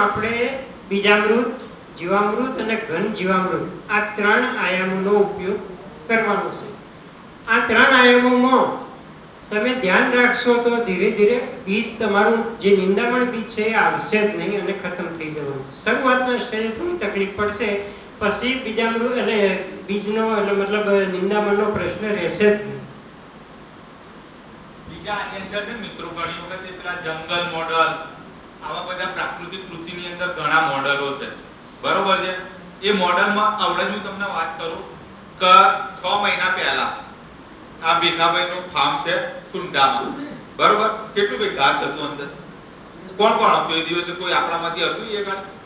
આપણે બીજામૃત, જીવામૃત અને ઘન જીવામૃત આ ત્રણ આયામોનો ઉપયોગ કરવાનો છે. આ ત્રણ આયામોમાં તમે ધ્યાન રાખશો તો ધીરે ધીરે બીજ તમારું જે નિંદામણ બીજ છે એ આવશે જ નહીં અને ખતમ થઈ જવાનું શરૂઆતના સ્ટેજે થોડી તકલીફ પડશે, પછી બીજા અને બીજનો એટલે મતલબ નિંદામણનો પ્રશ્ન રહેશે જ નહીં. બીજા આની અંદર મિત્રો, ઘણી વખત પેલા જંગલ મોડલ આવા બધા પ્રાકૃતિક કૃષિની અંદર ઘણા મોડલો છે. બરોબર છે? એ મોડલમાં આવડે હું તમને વાત કરું કે છ મહિના પહેલા આ ભીખાભાઈનું ફાર્મ છે સુંડામાં. બરોબર? કેટલું ભાઈ ઘાસ હતું અંદર? કોણ કોણ હતું? એ દિવસે કોઈ આપણામાંથી હતું એ ગાડી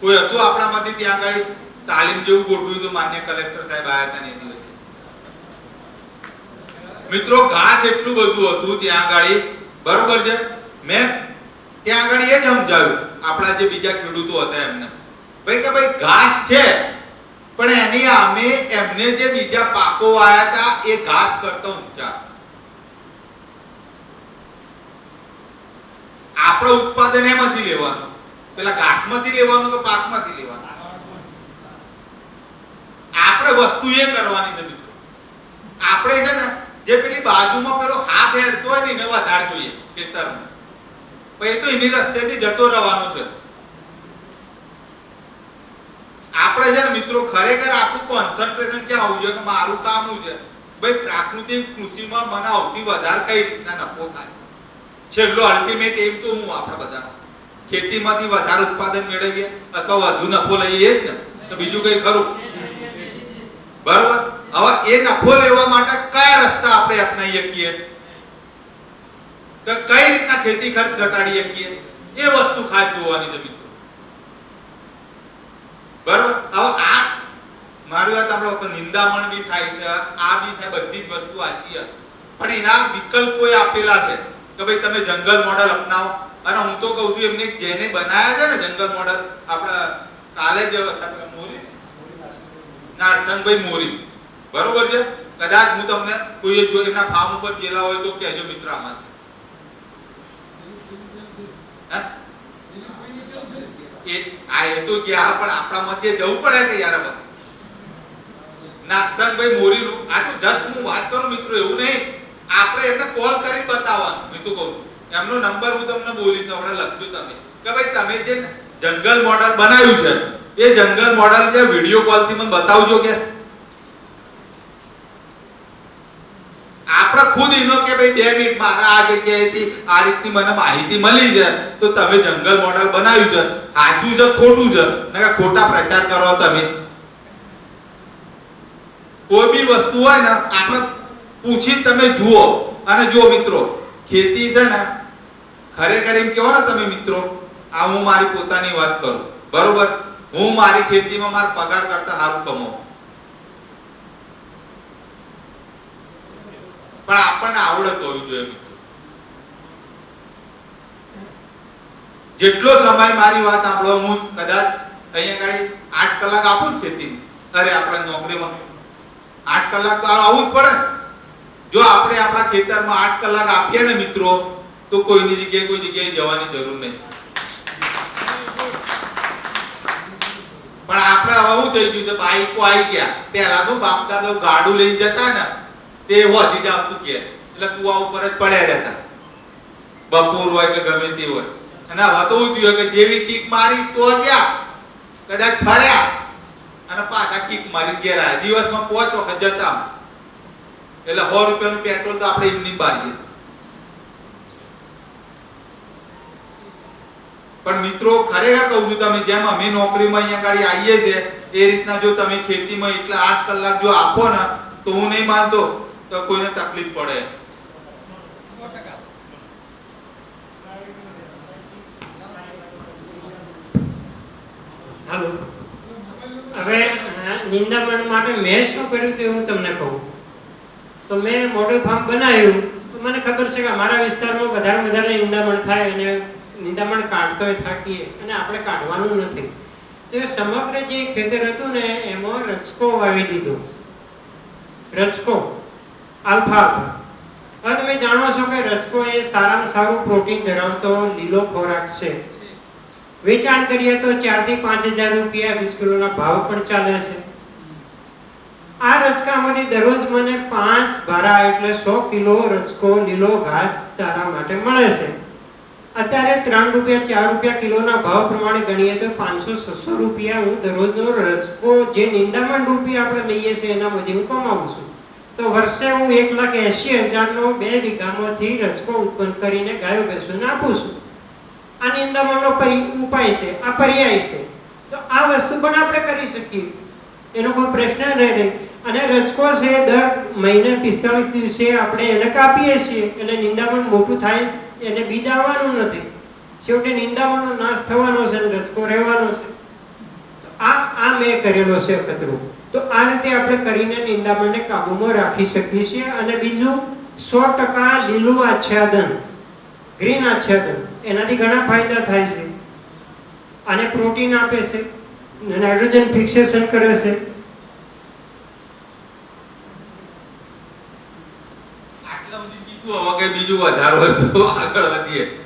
કોઈ હતું આપણામાંથી ત્યાં આગળ તાલીમ જેવું ગોઠવ્યું હતું માન્ય કલેક્ટર સાહેબ આવ્યા હતા એ દિવસે? મિત્રો, ઘાસ એટલું બધું હતું ત્યાં આગળ બરોબર છે? મેં આગળ એ જ સમજાવ્યું. આપણા જે બીજા ખેડૂતો હતા એમને. ભાઈ કે ભાઈ ઘાસ છે, પણ એની સામે એમને જે બીજા પાકો વાયા હતા એ ઘાસ કરતા ઊંચા. આપણો ઉત્પાદન એમાંથી લેવાનું. પેલા ઘાસમાંથી લેવાનું કે પાકમાંથી લેવાનું? આપણે વસ્તુ એ કરવાની છે, મિત્રો. આપણે છે ને, જે પેલી બાજુમાં પેલો હાફ હેરતો હોય ને, એને વધારે જોઈએ ખેતરમાં. પછી તો એની રસ્તેથી જતો રહેવાનો છે. આપણે છે મિત્રો ખરેખર આપણું કોન્સન્ટ્રેશન ક્યાં હોવું જોઈએ કે મારું કામ શું છે ભાઈ, પ્રાકૃતિક કૃષિમાં મને સૌથી વધારે કઈ રીતના નફો થાય? છેલ્લો અલ્ટિમેટ એમ તો હું આપણા બધાનો. ખેતીમાંથી વધારે ઉત્પાદન મેળવીએ અથવા વધુ નફો લઈએ જ ને? તો બીજું કઈ ખરું? બરોબર? હવે એ નફો લેવા માટે કયા રસ્તા આપણે અપનાવી શકીએ તો કઈ રીતના ખેતી ખર્ચ ઘટાડી શકીએ. એ વસ્તુ ખાસ જોવાની છે મિત્રો. બરોબર? હવે આ મારી વાત આપણે વખત નિંદામણ બી થાય છે, આ બી થાય, બધી જ વસ્તુ સાચી પણ એના વિકલ્પો આપેલા છે કે ભાઈ તમે જંગલ મોડલ અપનાવો. અને હું તો કહું છું, એમને જેને બનાવ્યા છે ને જંગલ મોડલ, આપણા કાલે જ મોરી? નારસંગભાઈ મોરી. બરોબર છે? કદાચ હું તમને કોઈ જો એમના ફાર્મ ઉપર ગયેલા હોય તો કહેજો મિત્ર આમાંથી? આપણા મધ્ય જવું પડે કે યાર હવે? નાગસનભાઈ મોરીનું, આ તો જસ્ટ હું વાત કરું મિત્રો, એવું નહીં. આપણે એમને કોલ કરી બતાવવાનું. તો કહું એમનો નંબર હું તમને બોલીશ, હમણાં લખજો તમે. કે ભાઈ, તમે જે જંગલ મોડલ બનાવ્યું છે, એ જંગલ મોડલ જે વિડિયો કોલથી મને બતાવજો કે આપણે ખુદ એનો કે ભાઈ બે મિનિટ મારા આ જગ્યાએથી, આ રીતની મને માહિતી મળી છે, તો તમે જંગલ મોડલ બનાવ્યું છે, સાચું છે, ખોટું છે? નકર ખોટા પ્રચાર કરો તમે. કોઈ બી વસ્તુ હોય ને, આપણે પૂછી તમે જુઓ. અને જુઓ મિત્રો, ખેતી છે ને, ખરેખર એમ કહો ને તમે મિત્રો, આ હું મારી પોતાની વાત કરું. બરોબર? હું મારી ખેતીમાં મારા પગાર કરતા સારું કમાઉં. પણ આપણને આવડત હોવી જોઈએ જેટલો સમય મારી વાત આપણો હું કદાચ અહીંયા ગાડી આઠ કલાક આપું જ ખેતી અરે આપણે નોકરીમાં. આઠ કલાક તો આવવું જ પડે. જો આપણે આપણા ખેતરમાં આઠ કલાક આપીએ ને મિત્રો, તો કોઈની જગ્યાએ કોઈ જગ્યાએ જવાની જરૂર નહીં. પણ આપણે શું થઈ ગયું છે, બાઈકો આવી ગયા. પહેલા તો બાપ દાદા ગાડું લઈને જતા ને તે હોજી જ આવતું કે, એટલે કુવા ઉપર જ પડ્યા રહેતા. બપોર હોય કે ગમે તે હોય. અને આ તો શું હોય કે જેવી કિક મારી તો ગયા. કદાચ ફર્યા. અને પાછા કિક મારી ઘેર આવ્યા. દિવસમાં પાંચ વખત જતા એટલે સો રૂપિયાનું પેટ્રોલ તો આપણે એમની બારીએ પણ મિત્રો, ખરેખર કહું છું તમે જેમ અમે નોકરીમાં અહીંયા ગાડી આવીએ છીએ, એ રીતના જો તમે ખેતીમાં એટલા આઠ કલાક જો આપો ને, તો હું નહીં માનતો. તો કોઈને તકલીફ પડે? હાલો. હવે નિંદામણ માટે મેં શું કર્યું તે હું તમને કહું. તો મેં મોડલ ફાર્મ બનાવ્યું. તો મને ખબર છે કે અમારા વિસ્તારમાં વધારે વધારે નિંદામણ થાય અને નિંદામણ કાઢતોય થાકીએ અને આપણે કાઢવાનું નથી. તો સમગ્ર જે ખેતર હતું ને, એમાં રચકો વાવી દીધો. રચકો આલ્ફા. અને તમે જાણો છો કે રસકો એ સારામાં સારું પ્રોટીન ધરાવતો લીલો ખોરાક છે. વેચાણ કરીએ તો ચારથી પાંચ હજાર રૂપિયા વીસ કિલોના ભાવ પણ ચાલે છે. આ રસકામાંથી દરરોજ મને પાંચ ભારા એટલે સો કિલો રસકો લીલો ઘાસ ચારા માટે મળે છે. અત્યારે ત્રણ રૂપિયા, ચાર રૂપિયા કિલોના ભાવ પ્રમાણે ગણીએ તો પાંચસો, છસો રૂપિયા હું દરરોજનો રસકો જે નિંદામણ રૂપિયા આપણે લઈએ છીએ એનામાંથી હું કમાવું છું. તો વર્ષે હું એક લાખ એસી હજારનો બે વીઘામાંથી રસકો ઉત્પન્ન કરીને ગાયો ભેંસોને આપું છું. આ નિંદામણનો મારો ઉપાય છે, આ પર્યાય છે. તો આ વસ્તુ પણ આપણે કરી શકીએ. એનો કોઈ પ્રશ્ન રહે નહીં. અને રસકો છે દર મહિને પિસ્તાળીસ દિવસે આપણે એને કાપીએ છીએ. એટલે નિંદામણ મોટું થાય, એને બીજ આવવાનું નથી. છેવટે નિંદામણનો નાશ થવાનો છે અને રસકો રહેવાનો છે. આ આ મેં કરેલો છે અખતરો. તો આ રીતે આપણે કરીને નિંદામણને કાબૂમાં રાખી શકીએ છીએ. અને બીજું, સો ટકા લીલું આચ્છાદન, ગ્રીન આચ્છાદન, એનાથી ઘણા ફાયદા થાય છે. અને પ્રોટીન આપે છે નાઇટ્રોજન ફિક્સેશન કરે છે. આટલા બધી કીધું હવે બીજું વધારો આગળ વધીએ.